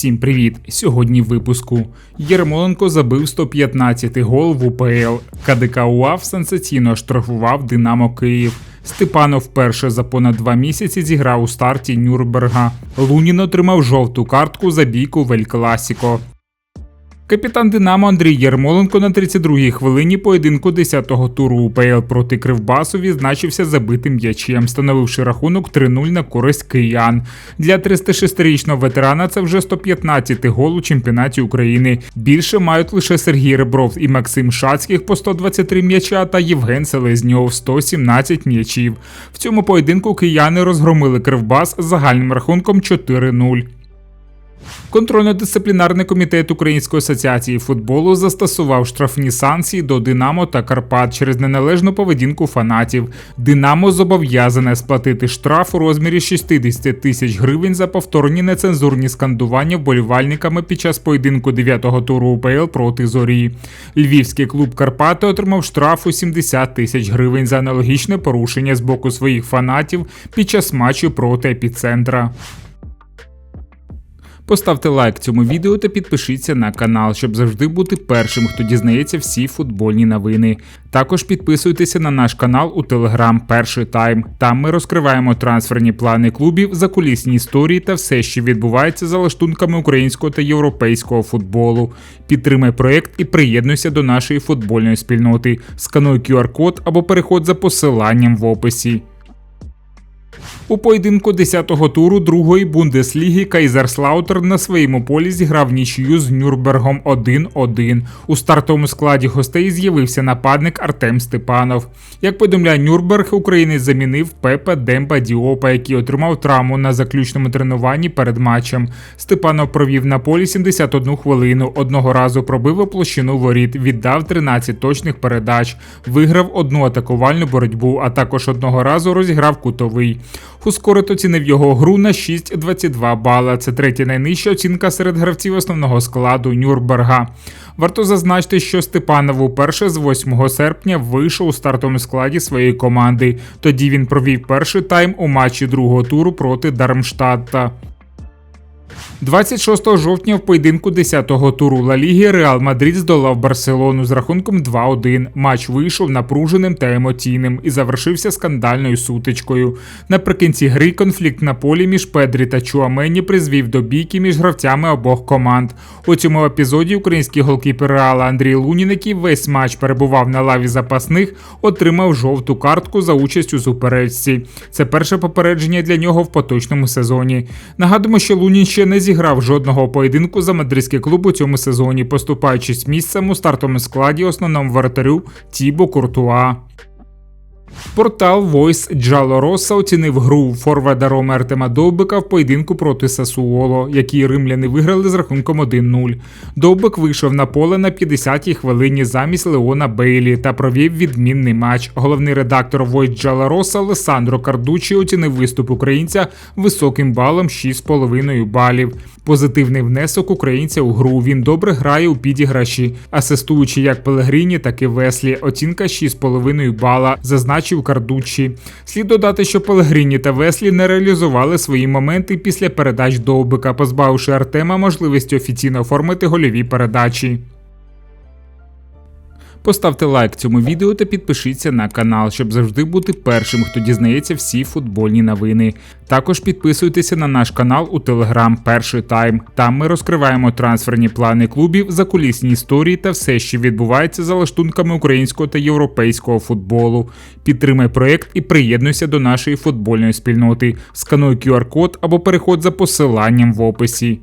Всім привіт! Сьогодні в випуску Єрмоленко забив 115-й гол в УПЛ. КДК УАВ сенсаційно штрафував Динамо Київ. Степанов вперше за понад два місяці зіграв у старті Нюрнберга. Лунін отримав жовту картку за бійку в Класіко. Капітан Динамо Андрій Єрмоленко на 32-й хвилині поєдинку 10-го туру УПЛ проти Кривбасу відзначився забитим м'ячем, становивши рахунок 3-0 на користь киян. Для 306-річного ветерана це вже 115-й гол у чемпіонаті України. Більше мають лише Сергій Ребров і Максим Шацьких по 123 м'яча та Євген Селезньов 117 м'ячів. В цьому поєдинку кияни розгромили Кривбас загальним рахунком 4-0. Контрольно-дисциплінарний комітет Української асоціації футболу застосував штрафні санкції до Динамо та Карпат через неналежну поведінку фанатів. Динамо зобов'язане сплатити штраф у розмірі 60 тисяч гривень за повторні нецензурні скандування вболівальниками під час поєдинку 9-го туру УПЛ проти зорі. Львівський клуб Карпати отримав штраф у 70 тисяч гривень за аналогічне порушення з боку своїх фанатів під час матчу проти епіцентра. Поставте лайк цьому відео та підпишіться на канал, щоб завжди бути першим, хто дізнається всі футбольні новини. Також підписуйтеся на наш канал у Телеграм Перший Тайм. Там ми розкриваємо трансферні плани клубів, закулісні історії та все, що відбувається за лаштунками українського та європейського футболу. Підтримай проект і приєднуйся до нашої футбольної спільноти. Скануй QR-код або переходь за посиланням в описі. У поєдинку 10-го туру другої Бундесліги Кайзерслаутер на своєму полі зіграв нічию з Нюрнбергом 1-1. У стартовому складі гостей з'явився нападник Артем Степанов. Як повідомляє Нюрнберг, українець замінив Пепе Демба Діопа, який отримав травму на заключному тренуванні перед матчем. Степанов провів на полі 71 хвилину. Одного разу пробив площину воріт, віддав 13 точних передач, виграв одну атакувальну боротьбу, а також одного разу розіграв кутовий. Хускорит оцінив його гру на 6,22 бала. Це третя найнижча оцінка серед гравців основного складу Нюрнберга. Варто зазначити, що Степанов уперше з 8 серпня вийшов у стартовому складі своєї команди. Тоді він провів перший тайм у матчі другого туру проти Дармштадта. 26 жовтня в поєдинку 10-го туру Ла Ліги Реал Мадрид здолав Барселону з рахунком 2-1. Матч вийшов напруженим та емоційним і завершився скандальною сутичкою. Наприкінці гри конфлікт на полі між Педрі та Чуамені призвів до бійки між гравцями обох команд. У цьому епізоді український голкіпер Реала Андрій Лунін, який весь матч перебував на лаві запасних, отримав жовту картку за участь у суперечці. Це перше попередження для нього в поточному сезоні. Нагадуємо, що Лунін ще не зіграв жодного поєдинку за мадридський клуб у цьому сезоні, поступаючись місцем у стартовому складі основному вратарю Тібо Куртуа. Портал Voice Джалороса оцінив гру форварда Рома Артема Довбика в поєдинку проти Сасуоло, який римляни виграли з рахунком 1-0. Довбик вийшов на поле на 50-й хвилині замість Леона Бейлі та провів відмінний матч. Головний редактор Voice Джалороса Лесандро Кардучі оцінив виступ українця високим балом 6,5 балів. Позитивний внесок українця у гру. Він добре грає у підіграші, асистуючи як Пелегріні, так і Веслі. Оцінка 6,5 бала. Зазначив Кардучі. Слід додати, що Пелегріні та Веслі не реалізували свої моменти після передач Довбика, позбавивши Артема можливості офіційно оформити гольові передачі. Поставте лайк цьому відео та підпишіться на канал, щоб завжди бути першим, хто дізнається всі футбольні новини. Також підписуйтеся на наш канал у Телеграм Перший Тайм. Там ми розкриваємо трансферні плани клубів, закулісні історії та все, що відбувається за лаштунками українського та європейського футболу. Підтримай проект і приєднуйся до нашої футбольної спільноти. Скануй QR-код або переходь за посиланням в описі.